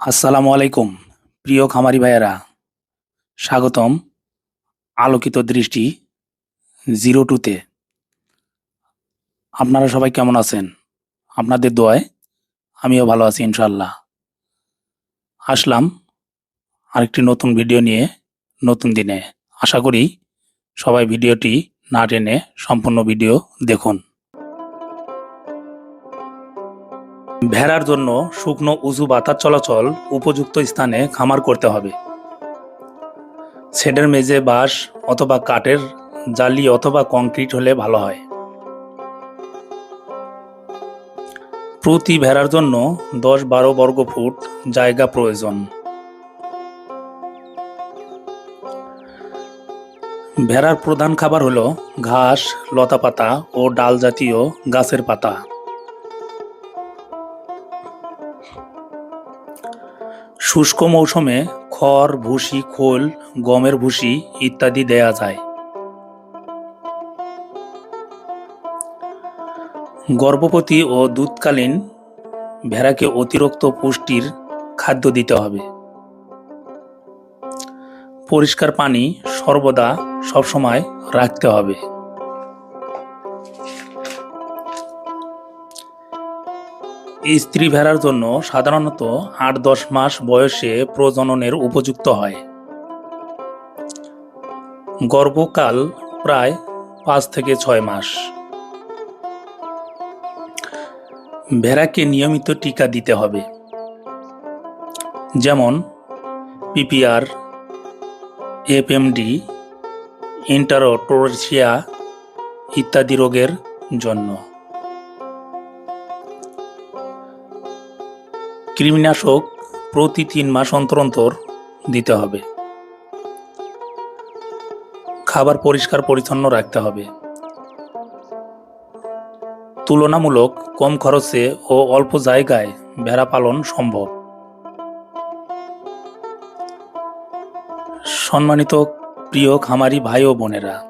আসসালামু আলাইকুম, প্রিয় খামারি ভাইয়েরা। স্বাগতম আলোকিত দৃষ্টি জিরো টুতে আপনারা সবাই কেমন আছেন? আপনাদের দোয়ায় আমিও ভালো আছি ইনশাল্লাহ আসলাম আরেকটি নতুন ভিডিও নিয়ে, নতুন দিনে। আশা করি সবাই ভিডিওটি না টেনে সম্পূর্ণ ভিডিও দেখুন। ভেড়ার জন্য শুকনো উঁচু বাতাস চলাচল উপযুক্ত স্থানে খামার করতে হবে। শেডের মেঝে বাঁশ অথবা কাঠের জালি অথবা কংক্রিট হলে ভালো হয়। প্রতি ভেড়ার জন্য দশ বারো বর্গ ফুট জায়গা প্রয়োজন। ভেড়ার প্রধান খাবার হলো ঘাস, লতাপাতা ও ডাল জাতীয় গাছের পাতা। শুষ্ক মৌসুমে খড়, ভুসি, খোল, গমের ভুসি ইত্যাদি দেয়া যায়। গর্ভবতী ও দুধকালীন ভেড়াকে অতিরিক্ত পুষ্টির খাদ্য দিতে হবে। পরিষ্কার পানি সর্বদা সবসময় রাখতে হবে। স্ত্রী ভেড়ার জন্য সাধারণত আট দশ মাস বয়সে প্রজননের উপযুক্ত হয়। গর্ভকাল প্রায় পাঁচ থেকে ছয় মাস। ভেড়াকে নিয়মিত টিকা দিতে হবে। যেমন পিপিআর, এফএমডি ইন্টারোটোরেশিয়া ইত্যাদি রোগের জন্য। কৃমিনাশক প্রতি তিন মাস অন্তর অন্তর দিতে হবে। খাবার পরিষ্কার পরিচ্ছন্ন রাখতে হবে। তুলনামূলক কম খরচে ও অল্প জায়গায় ভেড়া পালন সম্ভব। সম্মানিত প্রিয় খামারি ভাই ও বোনেরা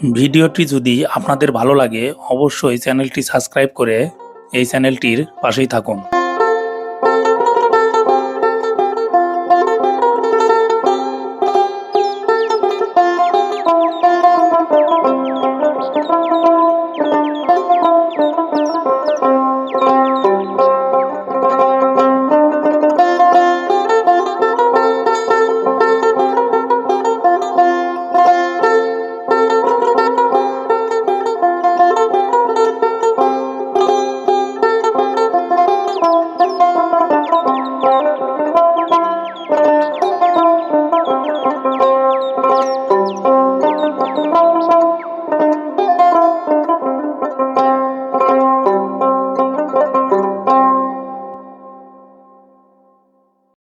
ভিডিওটি যদি আপনাদের ভালো লাগে অবশ্যই চ্যানেলটি সাবস্ক্রাইব করে এই চ্যানেলটির পাশেই থাকুন।